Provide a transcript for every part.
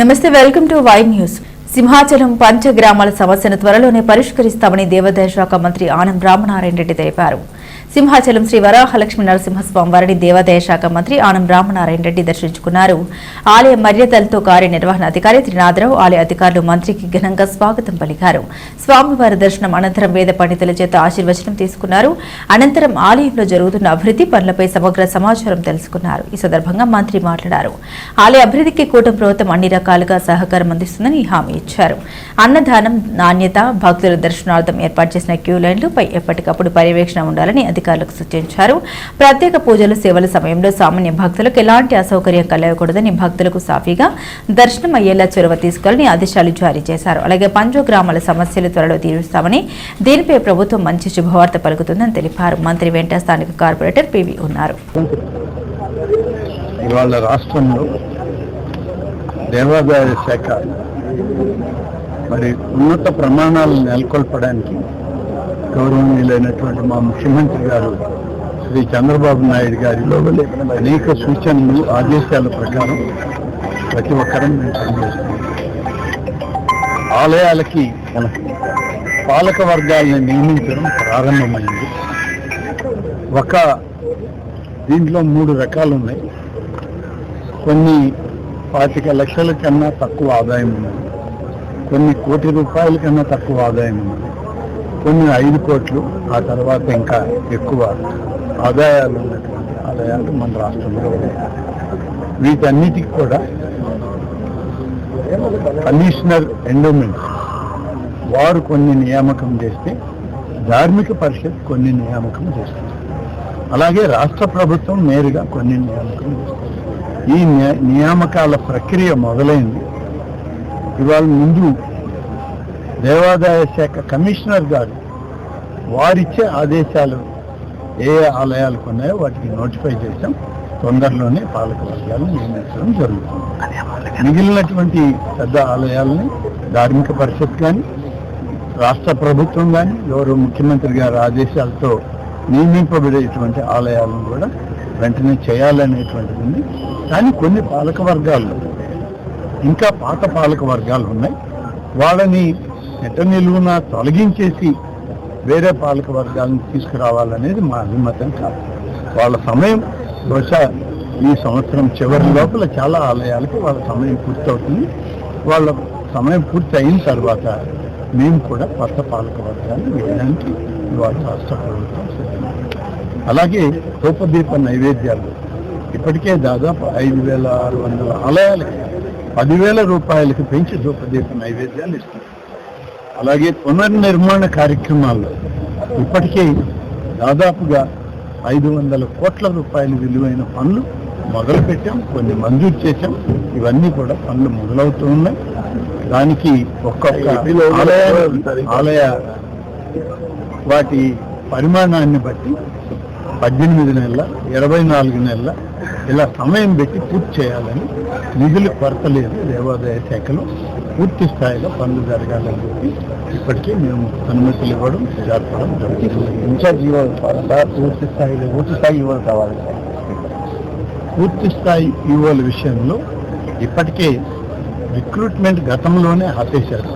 నమస్తే welcome to Y news. Simhachalam పంచగ్రామాల సమస్యను త్వరలోనే పరిష్కరిస్తామని దేవాదాయ శాఖ మంత్రి ఆనంద్ రామనారాయణ రెడ్డి తెలిపారు. సింహాచలం శ్రీ వరాహలక్ష్మి నరసింహస్వామి వారిని దేవాదాయ శాఖ మంత్రి ఆనం రామనారాయణ రెడ్డి దర్శించుకున్నారు. ఆలయ మర్యాదలతో కార్యనిర్వహణ అధికారి త్రినాథరావు ఆలయ అధికారులు మంత్రికి ఘనంగా స్వాగతం పలికారు. స్వామివారి దర్శనం అనంతరం వేద పండితుల చేత ఆశీర్వచనం తీసుకున్నారు. అనంతరం ఆలయంలో జరుగుతున్న అభివృద్ధి పనులపై సమగ్ర సమాచారం తెలుసుకున్నారు. ఈ సందర్భంగా మంత్రి మాట్లాడారు. ఆలయ అభివృద్ధికి కూటమి ప్రభుత్వం అన్ని రకాలుగా సహకారం అందిస్తుందని హామీ ఇచ్చారు. అన్నదానం నాణ్యత భక్తుల దర్శనార్థం ఏర్పాటు చేసిన క్యూ లైన్లపై ఎప్పటికప్పుడు పర్యవేక్షణ ఉండాలని అధికారులకు సూచించారు. ప్రత్యేక పూజలు సేవల సమయంలో సామాన్య భక్తులకు ఎలాంటి అసౌకర్యం కలగకూడదని భక్తులకు సాఫీగా దర్శనం అయ్యేలా చొరవ తీసుకోవాలని ఆదేశాలు జారీ చేశారు. అలాగే పంచో గ్రామాల సమస్యలు త్వరలో తీరుస్తామని దీనిపై ప్రభుత్వం మంచి శుభవార్త పలుకుతుందని తెలిపారు. మంత్రి వెంట స్థానిక కార్పొరేటర్ పివి ఉన్నారు. ఇవాళ రాష్ట్రంలో దేవాదాయ శాఖ మరి ఉన్నత ప్రమాణాలను నెలకొల్పడానికి గౌరవనీయులైనటువంటి మా ముఖ్యమంత్రి గారు శ్రీ చంద్రబాబు నాయుడు గారి అనేక సూచనలు ఆదేశాల ప్రకారం ప్రతి ఒక్కరం మేము పనిచేస్తున్నాం. ఆలయాలకి పాలక వర్గాలను నియమించడం ప్రారంభమైంది. ఒక దీంట్లో మూడు రకాలు ఉన్నాయి. కొన్ని పాతిక లక్షల కన్నా తక్కువ ఆదాయం ఉన్నది కొన్ని కోటి రూపాయల కన్నా తక్కువ ఆదాయం ఉన్నది కొన్ని ఐదు కోట్లు ఆ తర్వాత ఇంకా ఎక్కువ ఆదాయాలు ఉన్నటువంటి ఆదాయాలు మన రాష్ట్రంలో ఉన్నాయి. వీటన్నిటికి కూడా కమిషనర్ ఎండోమెంట్ వారు కొన్ని నియామకం చేస్తే ధార్మిక పరిషత్ కొన్ని నియామకం చేస్తుంది. అలాగే రాష్ట్ర ప్రభుత్వం నేరుగా కొన్ని నియామకం చేస్తుంది. ఈ నియామకాల ప్రక్రియ మొదలైంది. ఇవాళ ముందు దేవాదాయ శాఖ కమిషనర్ గారు వారిచ్చే ఆదేశాలు ఏ ఆలయాలకు ఉన్నాయో వాటికి నోటిఫై చేసాం తొందరలోనే పాలక వర్గాలను నియమించడం జరుగుతుంది. మిగిలినటువంటి పెద్ద ఆలయాలని ధార్మిక పరిషత్ కానీ రాష్ట్ర ప్రభుత్వం కానీ ఎవరు ముఖ్యమంత్రి గారి ఆదేశాలతో నియమింపబడేటువంటి ఆలయాలను కూడా వెంటనే చేయాలనేటువంటిది. ఉంది కానీ కొన్ని పాలక వర్గాలు ఇంకా పాత పాలక వర్గాలు ఉన్నాయి. వాళ్ళని ఎట నిలువున తొలగించేసి వేరే పాలక వర్గాలను తీసుకురావాలనేది మా అభిమతం కాదు. వాళ్ళ సమయం బహుశా ఈ సంవత్సరం చివరి లోపల చాలా ఆలయాలకి వాళ్ళ సమయం పూర్తవుతుంది. వాళ్ళ సమయం పూర్తి అయిన తర్వాత మేము కూడా కొత్త పాలక వర్గాన్ని వేయడానికి ఇవాళ రాష్ట్ర ప్రభుత్వం అలాగే రూపదీప నైవేద్యాలు ఇప్పటికే దాదాపు ఐదు వేల ఆరు వందల ఆలయాలకి పదివేల రూపాయలకి పెంచి ధూపదీప నైవేద్యాలు ఇస్తుంది అలాగే పునర్నిర్మాణ కార్యక్రమాల్లో ఇప్పటికే దాదాపుగా ఐదు వందల కోట్ల రూపాయల విలువైన పనులు మొదలు పెట్టాం కొన్ని మంజూరు చేశాం. ఇవన్నీ కూడా పనులు మొదలవుతూ ఉన్నాయి. దానికి ఒక్కొక్క ఆలయ ఆలయ వాటి పరిమాణాన్ని బట్టి పద్దెనిమిది నెలల ఇరవై నాలుగు నెలల ఇలా సమయం పెట్టి పూర్తి చేయాలని నిధులు కొరత లేదు దేవాదాయ శాఖలో. పూర్తి స్థాయిలో పనులు జరగాలని చెప్పి ఇప్పటికే మేము అనుమతులు ఇవ్వడం జరపడం జరుగుతుంది. ఇన్ఛార్జ్ పూర్తి స్థాయిలో పూర్తి స్థాయి ఇవ్వడం కావాలి. పూర్తి స్థాయి ఈవోల విషయంలో ఇప్పటికే రిక్రూట్మెంట్ గతంలోనే ఆపేశారు.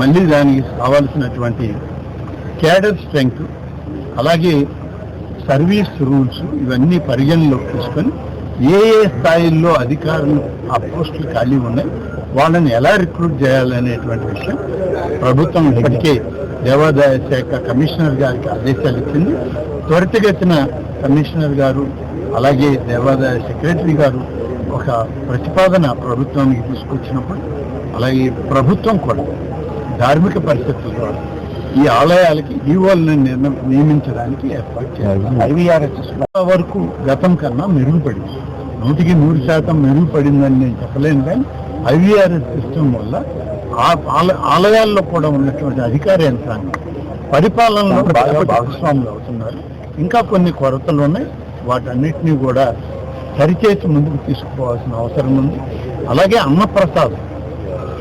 మళ్ళీ దానికి కావాల్సినటువంటి క్యాడర్ స్ట్రెంగ్త్ అలాగే సర్వీస్ రూల్స్ ఇవన్నీ పరిగణలోకి తీసుకొని ఏ ఏ స్థాయిల్లో అధికారులు ఆ పోస్టులు ఖాళీ ఉన్నాయి వాళ్ళని ఎలా రిక్రూట్ చేయాలనేటువంటి విషయం ప్రభుత్వం ఇప్పటికే దేవాదాయ శాఖ కమిషనర్ గారికి ఆదేశాలు ఇచ్చింది. త్వరితగతిన కమిషనర్ గారు అలాగే దేవాదాయ సెక్రటరీ గారు ఒక ప్రతిపాదన ప్రభుత్వానికి తీసుకొచ్చినప్పుడు అలాగే ప్రభుత్వం కూడా ధార్మిక పరిస్థితుల ద్వారా ఈ ఆలయాలకి ఈవోల్ని నియమించడానికి ఏర్పాటు చేయాలి ఐవీఆర్ఎస్ వరకు గతం కన్నా మెరుగుపడింది. నూటికి నూరు శాతం మెరుగుపడిందని నేను చెప్పలేను కానీ ఐవీఆర్ఎస్ సిస్టమ్ వల్ల ఆలయాల్లో కూడా ఉన్నటువంటి అధికార యంత్రాంగం పరిపాలనలో బాగా భాగస్వాములు అవుతున్నారు. ఇంకా కొన్ని కొరతలు ఉన్నాయి. వాటన్నిటినీ కూడా సరిచేసి ముందుకు తీసుకుపోవాల్సిన అవసరం ఉంది. అలాగే అన్నప్రసాదం.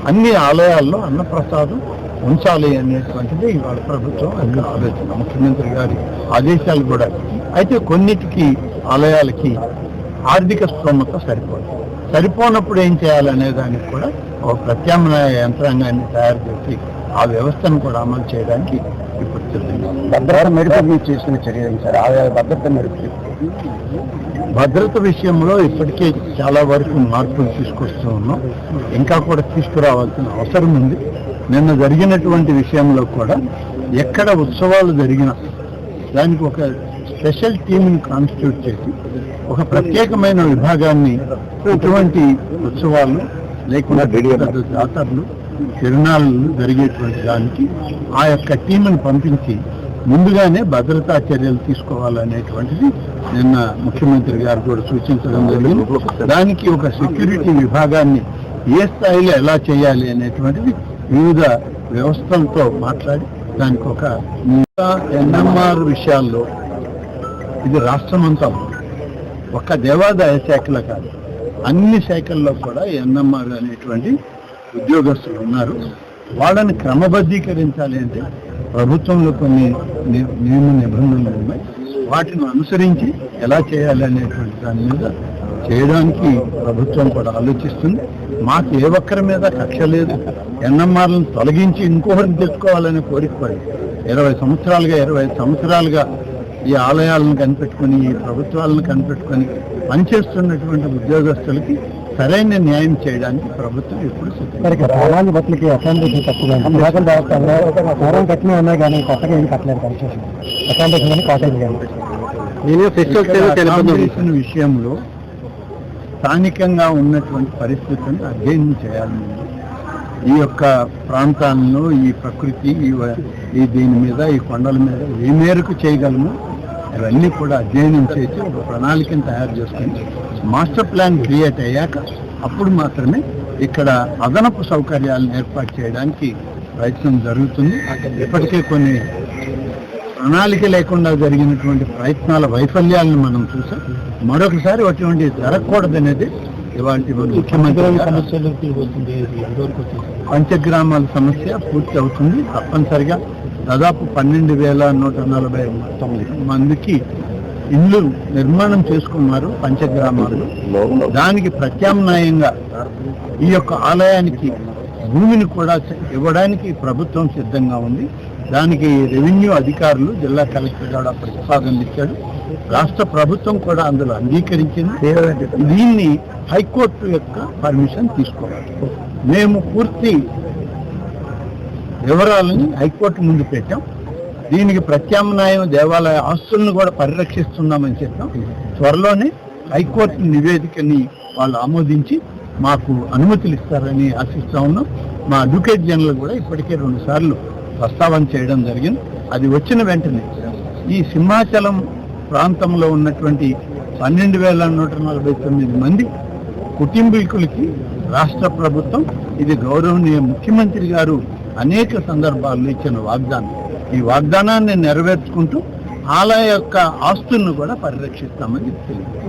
అన్ని ఆలయాల్లో అన్నప్రసాదం ఉంచాలి అనేటువంటిది ఇవాళ ప్రభుత్వం యొక్క ఆలోచన. ముఖ్యమంత్రి గారి ఆదేశాలు కూడా. అయితే కొన్నిటికి ఆలయాలకి ఆర్థిక స్తోమత సరిపోదు. సరిపోనప్పుడు ఏం చేయాలనే దానికి కూడా ఒక ప్రత్యామ్నాయ యంత్రాంగాన్ని తయారు చేసి ఆ వ్యవస్థను కూడా అమలు చేయడానికి ఇప్పుడు. భద్రత మెరుపు చేసిన చర్య సార్ ఆ భద్రత మెరుపు భద్రత విషయంలో ఇప్పటికే చాలా వరకు మార్పులు తీసుకొస్తూ ఉన్నాం. ఇంకా కూడా తీసుకురావాల్సిన అవసరం ఉంది. నిన్న జరిగినటువంటి విషయంలో కూడా ఎక్కడ ఉత్సవాలు జరిగినా దానికి ఒక స్పెషల్ టీంని కాన్స్టిట్యూట్ చేసి ఒక ప్రత్యేకమైన విభాగాన్ని ఇటువంటి ఉత్సవాలు లేకుండా పెద్ద జాతరలు తిరునాళ్ళు జరిగేటువంటి దానికి ఆ యొక్క టీంను పంపించి ముందుగానే భద్రతా చర్యలు తీసుకోవాలనేటువంటిది నిన్న ముఖ్యమంత్రి గారు కూడా సూచించడం జరిగింది. దానికి ఒక సెక్యూరిటీ విభాగాన్ని ఏ స్థాయిలో ఎలా చేయాలి అనేటువంటిది వివిధ వ్యవస్థలతో మాట్లాడి దానికి ఒక ఎన్ఎంఆర్ విషయాల్లో ఇది రాష్ట్రం అంతా ఒక్క దేవాదాయ శాఖలో కాదు. అన్ని శాఖల్లో కూడా ఎన్ఎంఆర్ అనేటువంటి ఉద్యోగస్తులు ఉన్నారు. వాళ్ళని క్రమబద్ధీకరించాలి అంటే ప్రభుత్వంలో కొన్ని నియమ నిబంధనలు ఉన్నాయి. వాటిని అనుసరించి ఎలా చేయాలి అనేటువంటి దాని మీద చేయడానికి ప్రభుత్వం కూడా ఆలోచిస్తుంది. మాకు ఏ ఒక్కరి మీద కక్ష లేదు. ఎన్ఎంఆర్లను తొలగించి ఇంకొకరిని తెచ్చుకోవాలనే కోరిక పడి ఇరవై సంవత్సరాలుగా ఇరవై ఐదు సంవత్సరాలుగా ఈ ఆలయాలను కనిపెట్టుకొని ఈ ప్రభుత్వాలను కనిపెట్టుకొని పనిచేస్తున్నటువంటి ఉద్యోగస్తులకి సరైన న్యాయం చేయడానికి ప్రభుత్వం ఎప్పుడు సిద్ధంగా మరి ప్రాణాన్ని బతులకి అకామిడేషన్ తక్కువ లోకల్ వ్యవస్థలో పూర్వం కట్టినా ఉన్నాయి కానీ కొత్తగా ఏం కట్టలేదు కన్స్ట్రక్షన్ అకామిడేషన్ కానీ కాటేజ్ కానీ నేను అకామిడేషన్ విషయంలో స్థానికంగా ఉన్నటువంటి పరిస్థితులను అధ్యయనం చేయాలి. ఈ యొక్క ప్రాంతాలను ఈ ప్రకృతి ఈ దీని మీద ఈ కొండల మీద ఏ మేరకు చేయగలము? ఇవన్నీ కూడా అధ్యయనం చేసి ఒక ప్రణాళికను తయారు చేసుకొని మాస్టర్ ప్లాన్ క్రియేట్ అయ్యాక అప్పుడు మాత్రమే ఇక్కడ అదనపు సౌకర్యాలను ఏర్పాటు చేయడానికి ప్రయత్నం జరుగుతుంది. ఇప్పటికే కొన్ని ప్రణాళిక లేకుండా జరిగినటువంటి ప్రయత్నాల వైఫల్యాలను మనం చూసాం. మరొకసారి అటువంటి జరగకూడదనేది ఇవాళ మన ముఖ్యమంత్రి గారు పంచగ్రామాల సమస్య పూర్తి అవుతుంది తప్పనిసరిగా. దాదాపు పన్నెండు వేల నూట నలభై తొమ్మిది మందికి ఇల్లు నిర్మాణం చేసుకున్నారు పంచగ్రామాలు. దానికి ప్రత్యామ్నాయంగా ఈ యొక్క ఆలయానికి భూమిని కూడా ఇవ్వడానికి ప్రభుత్వం సిద్ధంగా ఉంది. దానికి రెవెన్యూ అధికారులు జిల్లా కలెక్టర్ కూడా ప్రతిపాదనలు ఇచ్చాడు రాష్ట్ర ప్రభుత్వం కూడా అందులో అంగీకరించింది. దీన్ని హైకోర్టు యొక్క పర్మిషన్ తీసుకోవాలి. మేము పూర్తి వివరాలని హైకోర్టు ముందు పెట్టాం. దీనికి ప్రత్యామ్నాయం దేవాలయ ఆస్తులను కూడా పరిరక్షిస్తున్నామని చెప్పాం. త్వరలోనే హైకోర్టు నివేదికని వాళ్ళు ఆమోదించి మాకు అనుమతులు ఇస్తారని ఆశిస్తా ఉన్నాం. మా అడ్వకేట్ జనరల్ కూడా ఇప్పటికే రెండు సార్లు ప్రస్తావన చేయడం జరిగింది. అది వచ్చిన వెంటనే ఈ సింహాచలం ప్రాంతంలో ఉన్నటువంటి పన్నెండు వేల నూట నలభై తొమ్మిది మంది కుటుంబీకులకి రాష్ట్ర ప్రభుత్వం ఇది గౌరవనీయ ముఖ్యమంత్రి గారు అనేక సందర్భాల్లో ఇచ్చిన వాగ్దానం. ఈ వాగ్దానాన్ని నెరవేర్చుకుంటూ ఆలయ యొక్క ఆస్తులను కూడా పరిరక్షిస్తామని తెలియదు